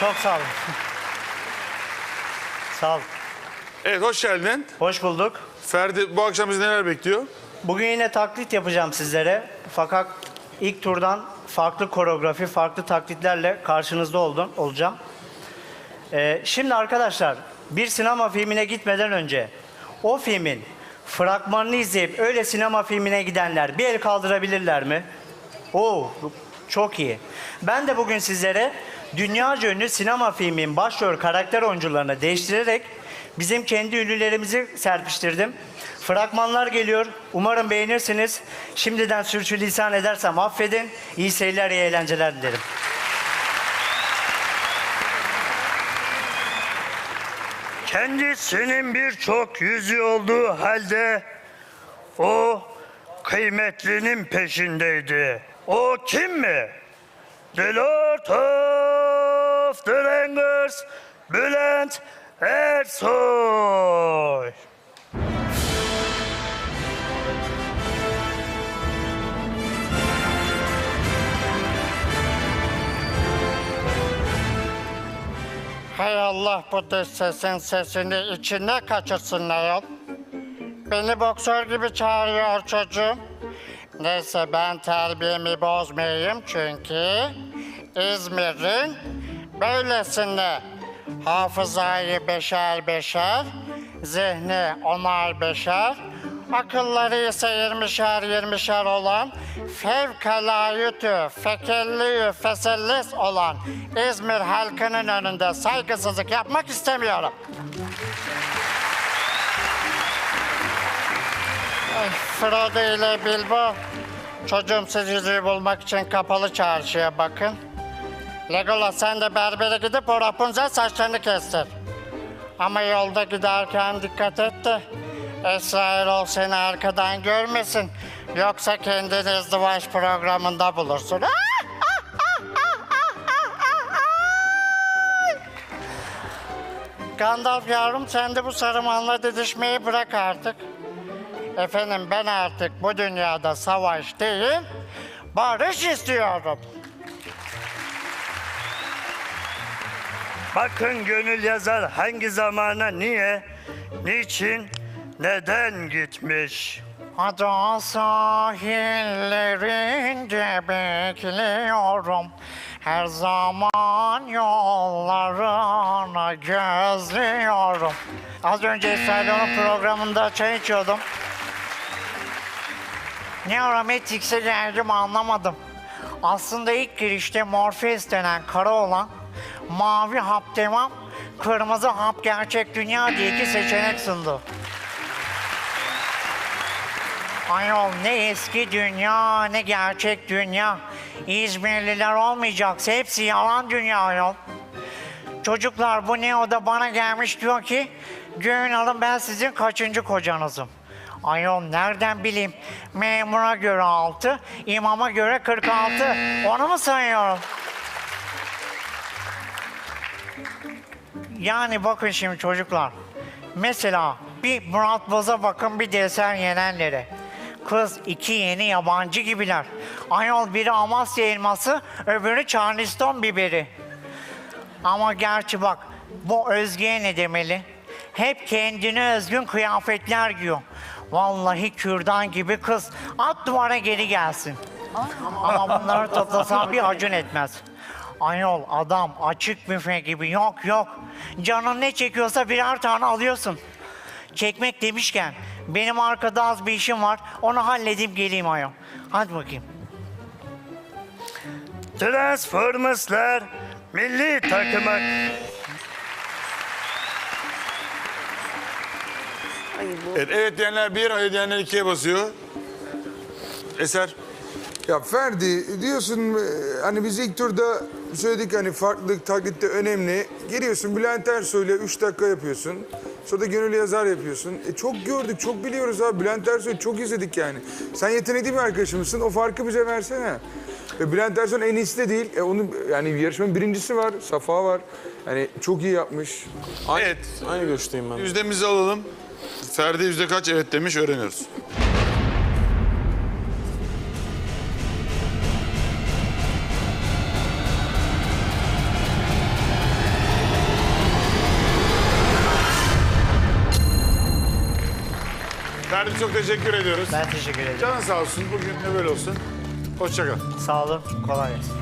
Çok sağ olun. sağ olun. Evet hoş geldin. Hoş bulduk. Ferdi bu akşam bizi neler bekliyor? Bugün yine taklit yapacağım sizlere. Fakat ilk turdan farklı koreografi, farklı taklitlerle karşınızda oldum, olacağım. Ee, şimdi arkadaşlar bir sinema filmine gitmeden önce o filmin fragmanını izleyip öyle sinema filmine gidenler bir el kaldırabilirler mi? Oo, çok iyi. Ben de bugün sizlere dünyaca ünlü sinema filmin başrol karakter oyuncularını değiştirerek bizim kendi ünlülerimizi serpiştirdim. Fragmanlar geliyor. Umarım beğenirsiniz. Şimdiden sürçülisan edersem affedin. İyi seyirler, iyi eğlenceler dilerim. Kendisinin birçok yüzü olduğu halde o kıymetlinin peşindeydi. O kim mi? The Lord of the Rangers, Bülent Ersoy. Hay Allah bu dış sesin sesini içine kaçırsın ayol. Beni boksör gibi çağırıyor çocuğum. Neyse ben terbiyemi bozmayayım çünkü İzmir'in böylesine hafızayı beşer beşer, zihni onar beşer, akılları ise yirmişer yirmişer olan fevkalayütü, fekelliyü, fesellis olan İzmir halkının önünde saygısızlık yapmak istemiyorum. Ay, Frodo ile Bilbo, çocuğum siz yüzüğü bulmak için kapalı çarşıya bakın. Legolas sen de berbere gidip o Rapunzel saçlarını kestir. Ama yolda giderken dikkat et de Esra Erol seni arkadan görmesin. Yoksa kendini izdivaç programında bulursun. Gandalf yavrum sen de bu sarımanla didişmeyi bırak artık. Efendim ben artık bu dünyada savaş değil, barış istiyorum. Bakın gönül yazar hangi zamana niye, niçin, neden gitmiş. Ada sahillerinde bekliyorum. Her zaman yollarını gözlüyorum. Az önce İsrail'in programında çay içiyordum. Ne ara Matrix'e geldim anlamadım. Aslında ilk girişte Morpheus denen kara olan mavi hap devam, kırmızı hap gerçek dünya diye iki seçenek sundu. Ayol ne eski dünya ne gerçek dünya. İzmirliler olmayacaksa hepsi yalan dünya ayol. Çocuklar bu ne o da bana gelmiş diyor ki Göğün alın ben sizin kaçıncı kocanızım. Ayol nereden bileyim memura göre altı, imama göre 46. Onu mu sayıyorum? Yani bakın şimdi çocuklar. Mesela bir Murat Boz'a bakın bir desen yenenlere. Kız iki yeni yabancı gibiler. Ayol biri Amasya elması, öbürü Charleston biberi. Ama gerçi bak bu Özge'ye ne demeli? Hep kendine özgün kıyafetler giyiyor. Vallahi kürdan gibi kız. At duvara geri gelsin. Ama bunları toplasan bir acın etmez. Ayol adam açık büfe gibi yok yok. Canın ne çekiyorsa birer tane alıyorsun. Çekmek demişken benim arkada az bir işim var. Onu halledeyim geleyim ayol. Hadi bakayım. Transformers'lar milli Evet, evet diyenler bir, hayır diyenler ikiye basıyor. Eser. Ya Ferdi diyorsun e, hani biz ilk turda söyledik hani farklılık taklitte önemli. Giriyorsun Bülent Ersoy'la 3 dakika yapıyorsun. Sonra da Gönül Yazar yapıyorsun. E çok gördük, çok biliyoruz abi. Bülent Ersoy'u çok izledik yani. Sen yetenekli bir arkadaşımızsın. O farkı bize versene. Ve Bülent Ersoy'un en iyisi de değil. E onun yani yarışmanın birincisi var, Safa var. Yani çok iyi yapmış. Evet. Aynı görüşteyim ben. Yüzdemizi alalım. Ferdi yüzde kaç evet demiş öğreniyoruz. Ferdi çok teşekkür ediyoruz. Ben teşekkür ederim. Canın sağ olsun. Bugün de böyle olsun. Hoşça kal. Sağ olun. Kolay gelsin.